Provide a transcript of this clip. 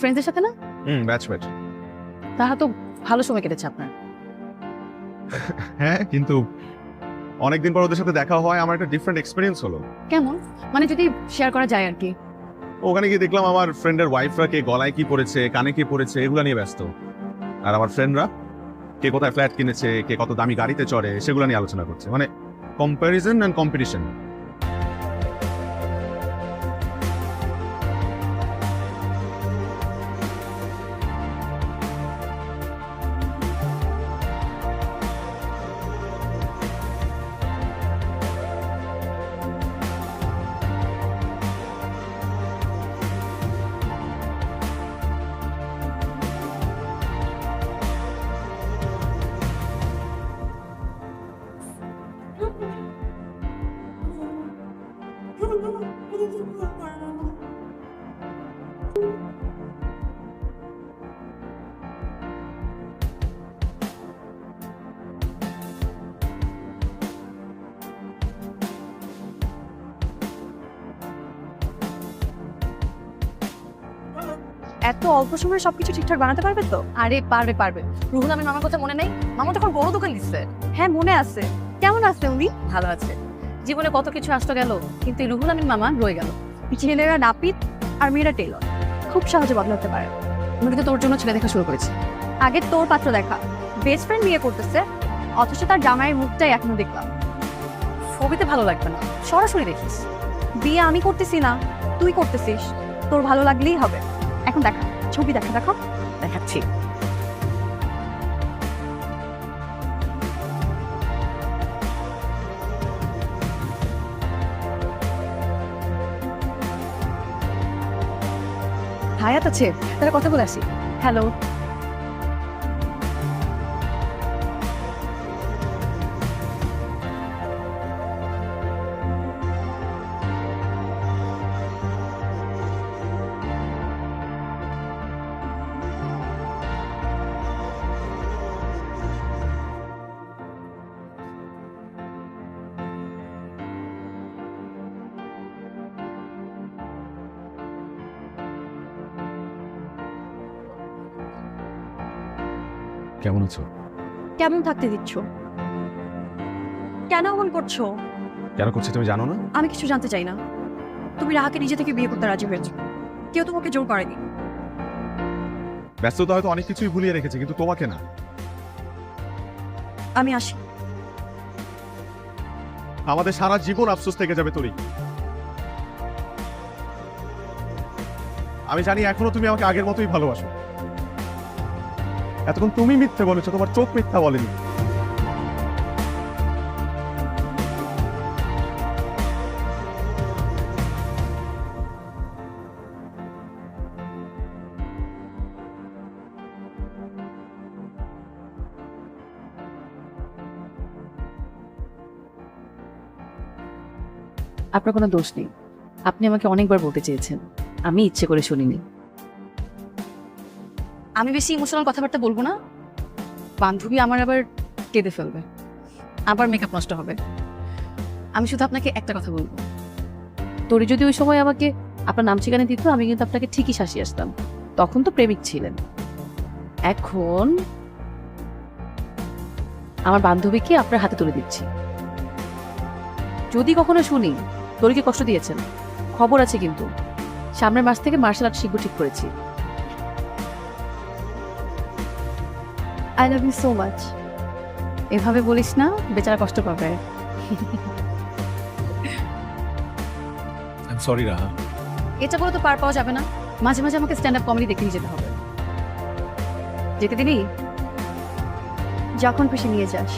ফ্রেন্ডসদের সাথে না? হুম ব্যাচমেট তারা তো ভালো সময় কেটেছে আপনার। হ্যাঁ কিন্তু অনেকদিন পর ওদের সাথে দেখা হয় আমার একটা ডিফারেন্ট এক্সপিরিয়েন্স হলো। কেমন? মানে যদি শেয়ার করা যায় আর কি ওখানে গিয়ে দেখলাম আমার ফ্রেন্ডের ওয়াইফরা কে গলায় কি পড়েছে কানে কি পড়েছে এগুলো নিয়ে ব্যস্ত। আর আমার ফ্রেন্ডরা কে কোথায় ফ্ল্যাট কিনেছে কে কত দামি গাড়িতে চড়ে সেগুলো নিয়ে আলোচনা করছে। মানে কম্প্যারিজন অ্যান্ড কম্পিটিশন এত অল্প সময়ে সবকিছু ঠিকঠাক বানাতে পারবে তো? আরে পারবে পারবে। রুহুল আমিন মামার কথা মনে নেই? মামা তখন বড় দোকান দিচ্ছে। হ্যাঁ মনে আছে। কেমন আছে উনি? ভালো আছে। জীবনে কত কিছু আসতো গেল, কিন্তু রুহুল আমিন মামা রয়ে গেল। ছেলেরা নাপিত আর মেয়েরা টেলর। খুব সহজে বদলাতে পারে। আমি কিন্তু তোর জন্য ছেলে দেখা শুরু করেছি। আগে তোর পাত্র দেখা। বেস্ট ফ্রেন্ড বিয়ে করতেছে, অথচ তার জামাইয়ের মুখটাই এখনও দেখলাম। ছবিতে ভালো লাগবে না। সরাসরি দেখিস। বিয়ে আমি করতেছি না, তুই করতেছিস। তোর ভালো লাগলেই হবে। এখন দেখা। ছবি দেখা, দেখো। দেখাচ্ছি। হায়াত আছে তারা কথা বলে আসি। হ্যালো কেমন আছো? কেমন থাকতে দিচ্ছ? কেন এমন করছ? কেন করছি তুমি জানো না? আমি কিছু জানতে চাই না। তুমি রাহাকে নিজে থেকে বিয়ে করতে রাজি হয়েছো। কেউ তোমাকে জোর করেনি। ব্যস্ততা হয়তো অনেক কিছুই ভুলিয়ে রেখেছে কিন্তু তোমাকে না। আমি আসি। আমাদের সারা জীবন আফসোস থেকে যাবে তোরই। আমি জানি এখনও তুমি আমাকে আগের মতোই ভালোবাসো। এতক্ষণ তুমি মিথ্যে বলেছ, তোমার চোখ মিথ্যা বলেনি। আপনার কোনো দোষ নেই। আপনি আমাকে অনেকবার বলতে চেয়েছেন। আমি ইচ্ছে করে শুনিনি। আমি বেশি ইমোশনাল কথাবার্তা বলব না। বান্ধবী আমার আবার কেঁদে ফেলবে। আবার মেকআপ নষ্ট হবে। আমি শুধু আপনাকে একটা কথা বলব। তোরে যদি ওই সময় আমাকে আপনার নাম ঠিকানা দিত, আমি কিন্তু আপনাকে ঠিকই শাসিয়ে আসতাম। তখন তো প্রেমিক ছিলেন। এখন আমার বান্ধবীকে আপনার হাতে তুলে দিচ্ছি। যদি কখনো শুনি তোরকে কষ্ট দিয়েছেন? খবর আছে কিন্তু। সামনের মাস থেকে মার্শাল আর্ট শিখব ঠিক করেছি। I love you so much এভাবে বলিস না বেচারা কষ্ট পাবে। সরি রাহা। এটা করে তো পার পাওয়া যাবে না। মাঝে মাঝে আমাকে স্ট্যান্ড আপ কমেডি দেখে নিয়ে যেতে হবে। যেতে দিবি? যখন খুশি নিয়ে যাস।